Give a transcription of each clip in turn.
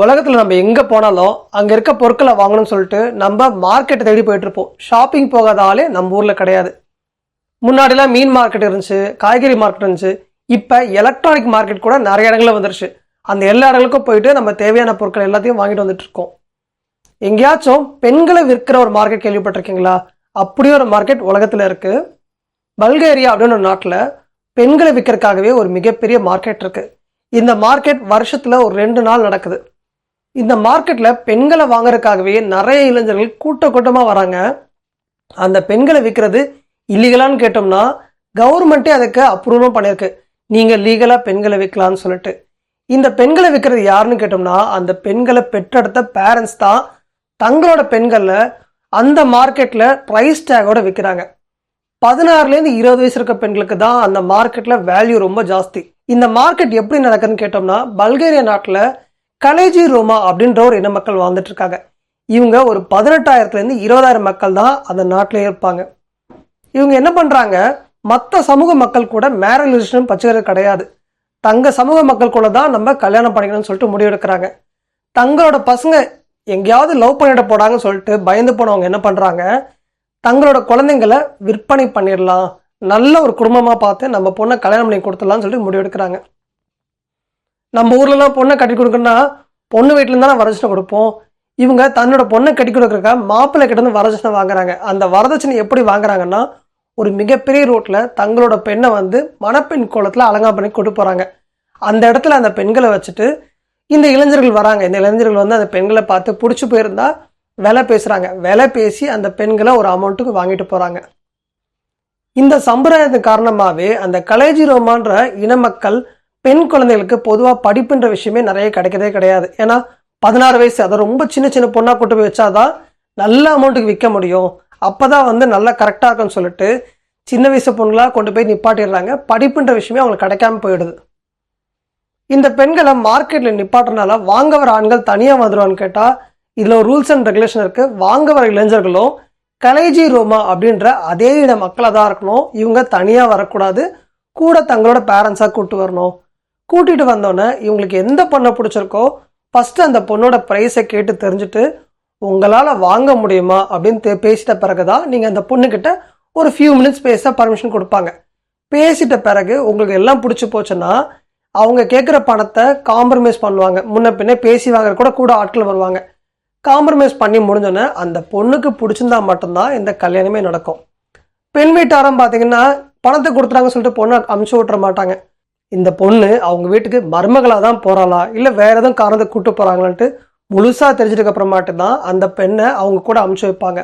உலகத்தில் நம்ம எங்கே போனாலும் அங்கே இருக்க பொருட்களை வாங்கணும்னு சொல்லிட்டு நம்ம மார்க்கெட்டை தேடி போயிட்டுருப்போம் ஷாப்பிங் போகாத ஆளே நம்ம ஊரில் கிடையாது. முன்னாடிலாம் மீன் மார்க்கெட் இருந்துச்சு காய்கறி மார்க்கெட் இருந்துச்சு. இப்போ எலக்ட்ரானிக் மார்க்கெட் கூட நிறைய இடங்களில் வந்துருச்சு. அந்த எல்லா இடங்களுக்கும் போயிட்டு நம்ம தேவையான பொருட்கள் எல்லாத்தையும் வாங்கிட்டு வந்துட்டு இருக்கோம். எங்கேயாச்சும் பெண்களை விற்கிற ஒரு மார்க்கெட் கேள்விப்பட்டிருக்கீங்களா? அப்படியே ஒரு மார்க்கெட் உலகத்தில் இருக்குது பல்கேரியா அப்படின்னு ஒரு நாட்டில் பெண்களை விற்கிறதுக்காகவே ஒரு மிகப்பெரிய மார்க்கெட் இருக்கு. இந்த மார்க்கெட் வருஷத்துல ஒரு ரெண்டு நாள் நடக்குது. இந்த மார்க்கெட்ல பெண்களை வாங்குறதுக்காகவே நிறைய இளைஞர்கள் கூட்ட கூட்டமா வராங்க. அந்த பெண்களை விற்கிறது இல்லீகலான்னு கேட்டோம்னா கவர்மெண்ட்டே அதுக்கு அப்ரூவலும் பண்ணியிருக்கு. நீங்க லீகலா பெண்களை விற்கலாம்னு சொல்லிட்டு. இந்த பெண்களை விற்கிறது யாருன்னு கேட்டோம்னா அந்த பெண்களை பெற்றெடுத்த பேரண்ட்ஸ் தான் தங்களோட பெண்களை அந்த மார்க்கெட்ல ப்ரைஸ் டேகோட விற்கிறாங்க. பதினாறுலேருந்து இருபது வயசு இருக்க பெண்களுக்கு தான் அந்த மார்க்கெட்டில் வேல்யூ ரொம்ப ஜாஸ்தி. இந்த மார்க்கெட் எப்படி நடக்குதுன்னு கேட்டோம்னா பல்கேரியா நாட்டில் கலேஜி ரோமா அப்படின்ற ஒரு இன மக்கள் வாழ்ந்துட்டு இருக்காங்க. இவங்க ஒரு பதினெட்டாயிரத்துலேருந்து இருபதாயிரம் மக்கள் தான் அந்த நாட்டிலே இருப்பாங்க. இவங்க என்ன பண்ணுறாங்க மற்ற சமூக மக்கள் கூட மேரேஜ் ரிலேஷன் பச்சுக்கிறது கிடையாது. தங்க சமூக மக்கள் கூட தான் நம்ம கல்யாணம் பண்ணிக்கணும்னு சொல்லிட்டு முடிவெடுக்கிறாங்க. தங்களோட பசங்க எங்கேயாவது லவ் பண்ணிட போடாங்கன்னு சொல்லிட்டு பயந்து போனவங்க என்ன பண்ணுறாங்க தங்களோட குழந்தைங்களை விற்பனை பண்ணிடலாம். நல்ல ஒரு குடும்பமாக பார்த்து நம்ம பொண்ணை கல்யாணம் பண்ணி கொடுத்துடலாம்னு சொல்லிட்டு முடிவெடுக்கிறாங்க நம்ம ஊர்லலாம் பொண்ணை கட்டி கொடுக்கணும்னா பொண்ணு வீட்டுல தான் வரதட்சணை கொடுப்போம். இவங்க தன்னோட பொண்ணை கட்டி கொடுக்குறக்க மாப்பிள்ளை கிட்டேருந்து வரதட்சணை வாங்குறாங்க. அந்த வரதட்சணை எப்படி வாங்குறாங்கன்னா ஒரு மிகப்பெரிய ரோட்டில் தங்களோட பெண்ணை வந்து மணப்பெண் கோலத்தில் அலங்கா பண்ணி கொண்டு போகிறாங்க அந்த இடத்துல அந்த பெண்களை வச்சுட்டு இந்த இளைஞர்கள் வராங்க. இந்த இளைஞர்கள் வந்து அந்த பெண்களை பார்த்து பிடிச்சி போயிருந்தா விலை பேசுகிறாங்க விலை பேசி அந்த பெண்களை ஒரு அமௌண்ட்டுக்கு வாங்கிட்டு போகிறாங்க இந்த சம்பிரதாயத்தின் காரணமாகவே அந்த கலேஜி ரோமான்ற இன மக்கள் பெண் குழந்தைகளுக்கு பொதுவாக படிப்புன்ற விஷயமே நிறைய கிடைக்கதே கிடையாது. ஏன்னா பதினாறு வயசு அதை ரொம்ப சின்ன சின்ன பொண்ணாக கொண்டு போய் வச்சாதான் நல்ல அமௌண்ட்டுக்கு விற்க முடியும். அப்போ தான் வந்து நல்லா கரெக்டாக இருக்கும்னு சொல்லிட்டு சின்ன வயசு பொண்ணுலாம் கொண்டு போய் நிப்பாட்டிடுறாங்க. படிப்புன்ற விஷயமே அவங்களுக்கு கிடைக்காம போயிடுது. இந்த பெண்களை மார்க்கெட்டில் நிப்பாட்டுறதுனால வாங்க வர ஆண்கள் தனியாக வந்துடுவான்னு கேட்டால் இதில் ஒரு ரூல்ஸ் அண்ட் ரெகுலேஷன் இருக்குது வாங்க வர இளைஞர்களும் கலைஜி ரோமா அப்படின்ற அதே இட மக்களாக தான் இருக்கணும். இவங்க தனியாக வரக்கூடாது. கூட தங்களோட பேரண்ட்ஸாக கூட்டு வரணும். கூட்டிகிட்டு வந்தோடனே இவங்களுக்கு எந்த பொண்ணை பிடிச்சிருக்கோ ஃபஸ்ட்டு அந்த பொண்ணோட ப்ரைஸை கேட்டு தெரிஞ்சுட்டு உங்களால் வாங்க முடியுமா? அப்படின்னு தே- பேசிட்ட பிறகு தான் நீங்கள் அந்த பொண்ணுக்கிட்ட ஒரு ஃபியூ மினிட்ஸ் பேச பர்மிஷன் கொடுப்பாங்க. பேசிட்ட பிறகு உங்களுக்கு எல்லாம் பிடிச்சி போச்சுன்னா அவங்க கேட்குற பணத்தை காம்ப்ரமைஸ் பண்ணுவாங்க. முன்ன பின்னே பேசி வாங்குற கூட கூட ஆட்கள் வருவாங்க. காம்ப்ரமைஸ் பண்ணி முடிஞ்சோன்னே அந்த பொண்ணுக்கு பிடிச்சிருந்தா மட்டும்தான் இந்த கல்யாணமே நடக்கும். பெண் வீட்டாரம் பார்த்தீங்கன்னா பணத்தை கொடுத்துறாங்க சொல்லிட்டு பொண்ணை அமுச்சு விட்டுற மாட்டாங்க. இந்த பொண்ணு அவங்க வீட்டுக்கு மருமகளாக தான் போகிறாளா இல்லை வேற எதுவும் காரணத்தை கூப்பிட்டு போகிறாங்களான்ட்டு முழுசாக தெரிஞ்சதுக்கு அப்புறமாட்டு தான் அந்த பெண்ணை அவங்க கூட அமுச்சு வைப்பாங்க.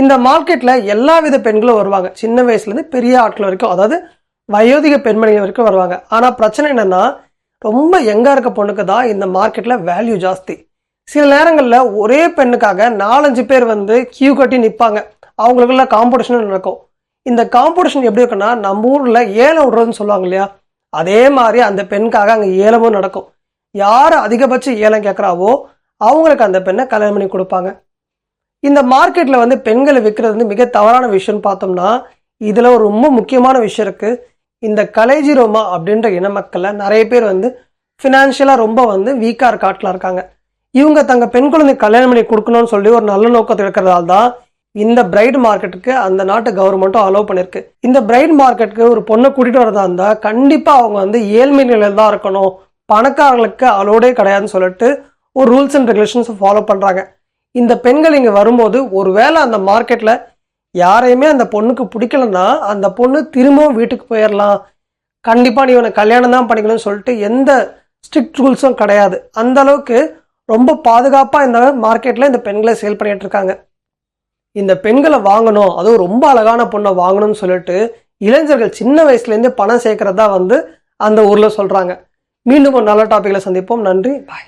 இந்த மார்க்கெட்டில் எல்லா வித பெண்களும் வருவாங்க. சின்ன வயசுலேருந்து பெரிய ஆட்கள் வரைக்கும் அதாவது வயோதிக பெண்மணிகள் வரைக்கும் வருவாங்க. ஆனால் பிரச்சனை என்னென்னா ரொம்ப எங்கே இருக்க பொண்ணுக்கு தான் இந்த மார்க்கெட்டில் வேல்யூ ஜாஸ்தி. சில நேரங்களில் ஒரே பெண்ணுக்காக நாலஞ்சு பேர் வந்து கியூ கட்டி நிற்பாங்க அவங்களுக்குள்ள காம்படிஷன் நடக்கும். இந்த காம்படிஷன் எப்படி இருக்குன்னா நம்ம ஊரில் ஏலம் விடுறதுன்னு சொல்லுவாங்க இல்லையா? அதே மாதிரி அந்த பெண்ணுக்காக அங்கே ஏலமும் நடக்கும். யார் அதிகபட்ச ஏலம் கேட்குறாவோ அவங்களுக்கு அந்த பெண்ணை கல்யாணம் பண்ணி கொடுப்பாங்க. இந்த மார்க்கெட்டில் வந்து பெண்களை விற்கிறது வந்து மிக தவறான விஷயம்னு பார்த்தோம்னா இதில் ஒரு ரொம்ப முக்கியமான விஷயம் இருக்குது இந்த கலேஜி ரோமா அப்படின்ற இன மக்களை நிறைய பேர் வந்து ஃபினான்ஷியலாக ரொம்ப வந்து வீக்காக இருக்க இருக்காங்க. இவங்க தங்க பெண் குழந்தை கல்யாணம் பண்ணி கொடுக்கணும்னு சொல்லி ஒரு நல்ல நோக்கத்தில் இருக்கிறதால தான் இந்த பிரைட் மார்க்கெட்டுக்கு அந்த நாட்டு கவர்மெண்ட்டும் அலோவ் பண்ணியிருக்கு. இந்த பிரைட் மார்க்கெட்டுக்கு ஒரு பொண்ணை கூட்டிகிட்டு வரதா இருந்தால் கண்டிப்பாக அவங்க வந்து ஏழ்மை நிலையில் தான் இருக்கணும். பணக்காரங்களுக்கு அலோடே கிடையாதுன்னு சொல்லிட்டு ஒரு ரூல்ஸ் அண்ட் ரெகுலேஷன்ஸை ஃபாலோ பண்ணுறாங்க இந்த பெண்கள் இங்கே வரும்போது ஒருவேளை அந்த மார்க்கெட்டில் யாரையுமே அந்த பொண்ணுக்கு பிடிக்கலன்னா அந்த பொண்ணு திரும்பவும் வீட்டுக்கு போயிடலாம் கண்டிப்பாக நீ இவனை கல்யாணம் தான் பண்ணிக்கணும்னு சொல்லிட்டு எந்த ஸ்ட்ரிக்ட் ரூல்ஸும் கிடையாது. அந்த அளவுக்கு ரொம்ப பாதுகாப்பாக இந்த மார்க்கெட்டில் இந்த பெண்களை சேல் பண்ணிகிட்டு இருக்காங்க. இந்த பெண்களை வாங்கணும் அதுவும் ரொம்ப அழகான பொண்ணை வாங்கணும்னு சொல்லிட்டு இளைஞர்கள் சின்ன வயசுலேருந்தே பணம் சேர்க்கறதா வந்து அந்த ஊரில் சொல்கிறாங்க மீண்டும் ஒரு நல்ல டாப்பிக்கில் சந்திப்போம். நன்றி. பாய்